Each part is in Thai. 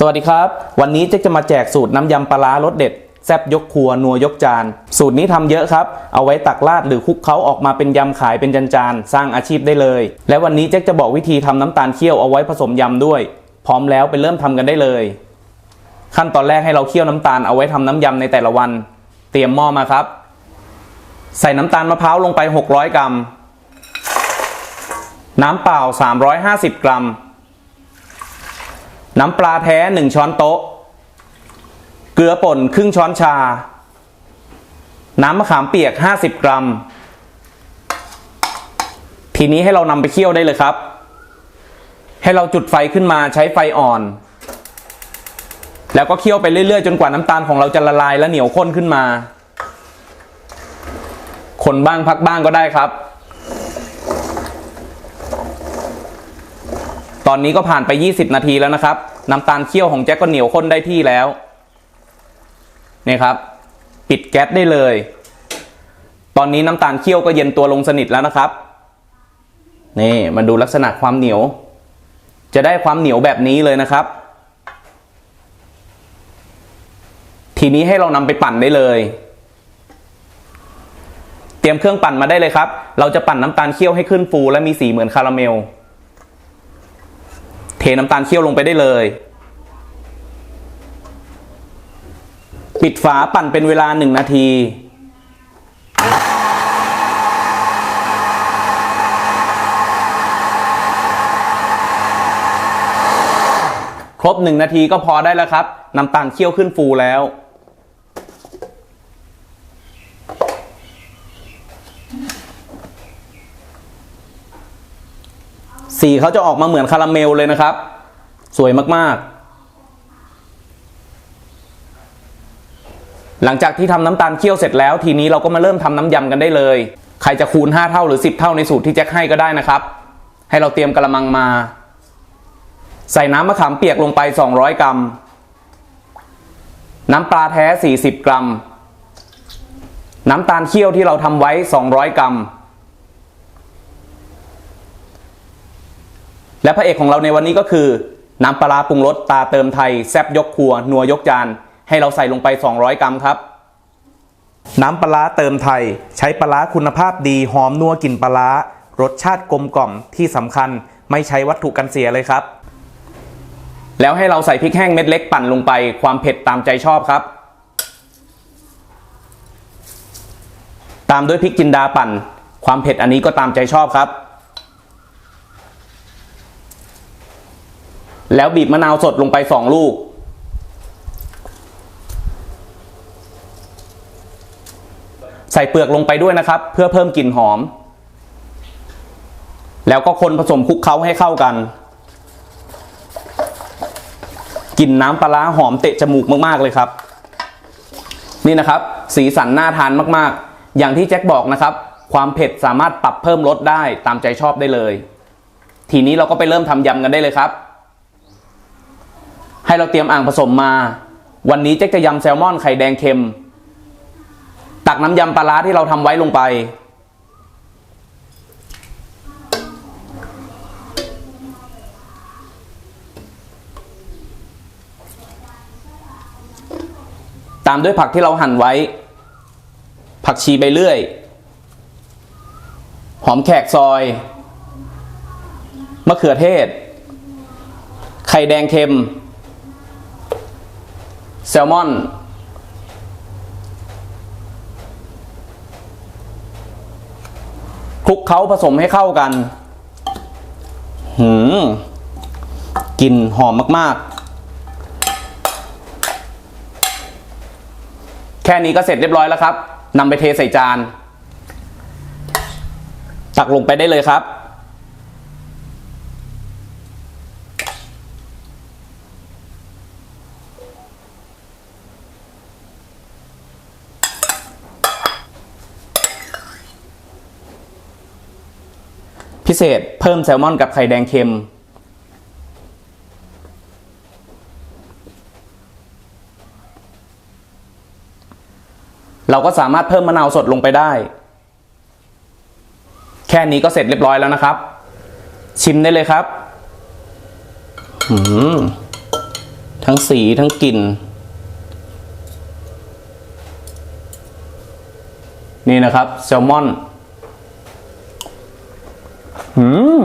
สวัสดีครับ วันนี้เจ๊กจะมาแจกสูตรน้ำยำปลาร้ารสเด็ด แซ่บยกครัวนัวยกจาน สูตรนี้ทำเยอะครับ เอาไว้ตักราดหรือคลุกเค้าออกมาเป็นยำขายเป็นจานๆสร้างอาชีพได้เลย และวันนี้เจ๊กจะบอกวิธีทำน้ำตาลเคี่ยวเอาไว้ผสมยำด้วย พร้อมแล้วไปเริ่มทำกันได้เลย ขั้นตอนแรกให้เราเคี่ยวน้ำตาลเอาไว้ทำน้ำยำในแต่ละวัน เตรียมหม้อมาครับ ใส่น้ำตาลมะพร้าวลงไป 600 กรัม น้ำเปล่า 350 กรัม น้ำปลาแท้ 1 ช้อนโต๊ะ เกลือป่นครึ่งช้อนชา น้ำมะขามเปียก 50 กรัม ทีนี้ให้เรานำไปเคี่ยวได้เลยครับ ให้เราจุดไฟขึ้นมาใช้ไฟอ่อน แล้วก็เคี่ยวไปเรื่อยๆ จนกว่าน้ำตาลของเราจะละลายและเหนียวข้นขึ้นมา คนบ้างพักบ้างก็ได้ครับ ตอนนี้ก็ผ่านไป 20 นาทีแล้วนะครับ น้ำตาลเคี่ยวของแจ็คก็เหนียวข้นได้ที่แล้วนี่ครับ ปิดแก๊สได้เลย ตอนนี้น้ำตาลเคี่ยวก็เย็นตัวลงสนิทแล้วนะครับ นี่มาดูลักษณะความเหนียว จะได้ความเหนียวแบบนี้เลยนะครับ ทีนี้ให้เรานำไปปั่นได้เลย เตรียมเครื่องปั่นมาได้เลยครับ เราจะปั่นน้ำตาลเคี่ยวให้ขึ้นฟูและมีสีเหมือนคาราเมล น้ำตาลเคี่ยวลงไปได้เลย ปิดฝาปั่นเป็นเวลาหนึ่งนาที ครบหนึ่งนาทีก็พอได้แล้วครับ น้ำตาลเคี่ยวขึ้นฟูแล้ว สีเขาจะออกมาเหมือนคาราเมลเลยนะครับ สวยมากๆ หลังจากที่ทำน้ำตาลเคี่ยวเสร็จแล้ว ทีนี้เราก็มาเริ่มทำน้ำยำกันได้เลย ใครจะคูณ 5 เท่าหรือ 10 เท่าในสูตรที่แจ็คให้ก็ได้นะครับ ให้เราเตรียมกระมังมา ใส่น้ำมะขามเปียกลงไป 200 กรัม น้ำปลาแท้ 40 กรัม น้ำตาลเคี่ยวที่เราทำไว้ 200 กรัม และพระเอกของเราในวันนี้ก็คือ น้ำปลาร้าปรุงรสตาเติมไทย แซบยกครัว นัวยกจาน ให้เราใส่ลงไป 200 กรัมครับ น้ำปลาร้าเติมไทย ใช้ปลาร้าคุณภาพดีหอมนัวกลิ่นปลาร้ารสชาติกลมกล่อมที่สำคัญไม่ใช้วัตถุกันเสียเลยครับ แล้วให้เราใส่พริกแห้งเม็ดเล็กปั่นลงไป ความเผ็ดตามใจชอบครับ ตามด้วยพริกจินดาปั่น ความเผ็ดอันนี้ก็ตามใจชอบครับ แล้วบีบมะนาวสดลงไปสองลูก ใส่เปลือกลงไปด้วยนะครับ เพื่อเพิ่มกลิ่นหอม แล้วก็คนผสมคลุกเคล้าให้เข้ากันกลิ่นน้ำปลาร้าหอมเตะจมูกมาก ๆ เลยครับ นี่นะครับ สีสันน่าทานมากๆ อย่างที่แจ็คบอกนะครับ ความเผ็ดสามารถปรับเพิ่มลดได้ตามใจชอบได้เลย ทีนี้เราก็ไปเริ่มทำยำกันได้เลยครับ ให้เราเตรียมอ่างผสมมา วันนี้เจ๊กจะยำแซลมอนไข่แดงเค็ม ตักน้ำยำปลาร้าที่เราทำไว้ลงไป ตามด้วยผักที่เราหั่นไว้ ผักชีใบเลื่อย หอมแขกซอย มะเขือเทศ ไข่แดงเค็ม แซลมอน คลุกเคล้าผสมให้เข้ากัน หืมกลิ่นหอมมาก ๆ แค่นี้ก็เสร็จเรียบร้อยแล้วครับนำไปเทใส่จาน ตักลงไปได้เลยครับ พิเศษเพิ่มแซลมอนกับไข่แดงเค็ม เราก็สามารถเพิ่มมะนาวสดลงไปได้ แค่นี้ก็เสร็จเรียบร้อยแล้วนะครับ ชิมได้เลยครับทั้งสีทั้งกลิ่น นี่นะครับ แซลมอน หืม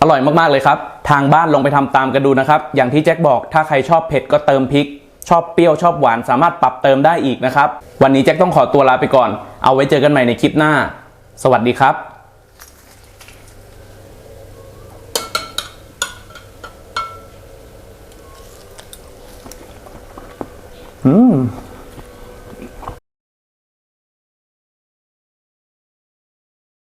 อร่อยมาก ๆ เลยครับ ทางบ้านลองไปทำตามกันดูนะครับ อย่างที่แจ็คบอก ถ้าใครชอบเผ็ดก็เติมพริก ชอบเปรี้ยวชอบหวานสามารถปรับเติมได้อีกนะครับ วันนี้แจ็คต้องขอตัวลาไปก่อน เอาไว้เจอกันใหม่ในคลิปหน้า สวัสดีครับ 嗯。